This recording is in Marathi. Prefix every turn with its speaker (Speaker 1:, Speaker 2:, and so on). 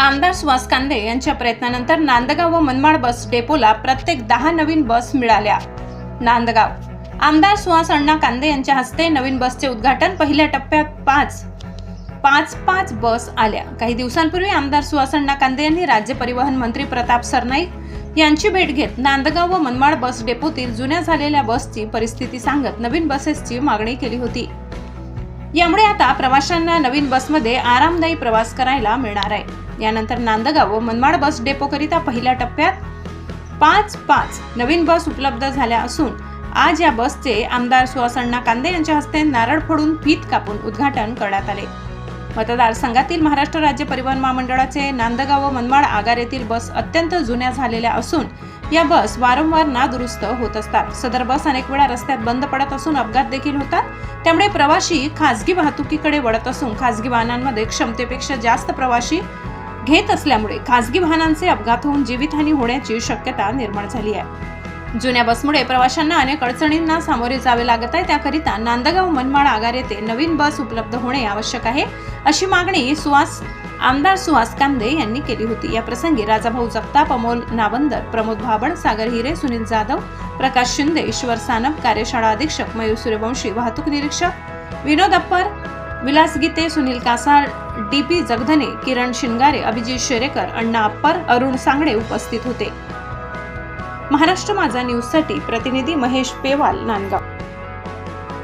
Speaker 1: आमदार सुहास कांदे यांच्या प्रयत्नानंतर नांदगाव व मनमाड बस डेपोला प्रत्येक दहा नवीन बस मिळाल्या. नांदगाव. आमदार सुहास अण्णा कांदे यांच्या हस्ते नवीन बसचे उद्घाटन पहिल्या टप्प्यात पाच पाच पाच बस आल्या. काही दिवसांपूर्वी आमदार सुहास अण्णा कांदे यांनी राज्य परिवहन मंत्री प्रताप सरनाईक यांची भेट घेत नांदगाव व मनमाड बस डेपोतील जुन्या झालेल्या बसची परिस्थिती सांगत नवीन बसेसची मागणी केली होती. यामुळे आता प्रवाशांना नवीन बसमध्ये आरामदायी प्रवास करायला मिळणार आहे. यानंतर नांदगाव व मनमाड बस डेपोकरिता पहिल्या टप्प्यात पाच पाच नवीन बस उपलब्ध झाल्या असून आज या बसचे आमदार सुहासण्णा कांदे यांच्या हस्ते नारळ फोडून फीत कापून उद्घाटन करण्यात आले. मतदारसंघातील महाराष्ट्र राज्य परिवहन महामंडळाचे नांदगाव व मनमाड आगार येथील बस अत्यंत जुन्या झालेल्या असून या बस वारंवार नादुरुस्त होत असतात. सदर बस अनेक वेळा रस्त्यात बंद पडत असून अपघात देखील होतात. त्यामुळे प्रवाशी खासगी वाहतुकीकडे वळत असून खासगी वाहनांमध्ये क्षमतेपेक्षा जास्त प्रवाशी घेत असल्यामुळे खासगी वाहनांचे अपघात होऊन जीवितहानी होण्याची शक्यता निर्माण झाली आहे. जुन्या बसमुळे प्रवाशांना अनेक अडचणींना सामोरे जावे लागत आहे. त्याकरिता नांदगाव मनमाड आगार येथे नवीन बस उपलब्ध होणे आवश्यक आहे अशी मागणी सुहास आमदार सुहास कांदे यांनी केली होती. या प्रसंगी राजाभाऊ जगताप अमोल नावंदर प्रमोद भाबण सागर हिरे सुनील जाधव प्रकाश शिंदे ईश्वर सानप कार्यशाळा अधीक्षक मयूर सूर्यवंशी वाहतूक निरीक्षक Vinod Appar Vilas Gite Sunil Kasar D P Jagdhane Kiran Shingare Abhijit Sherekar Anna upper Arun सांगडे उपस्थित होते. महाराष्ट्र माझा न्यूजसाठी प्रतिनिधी महेश पेवाल नांदगाव.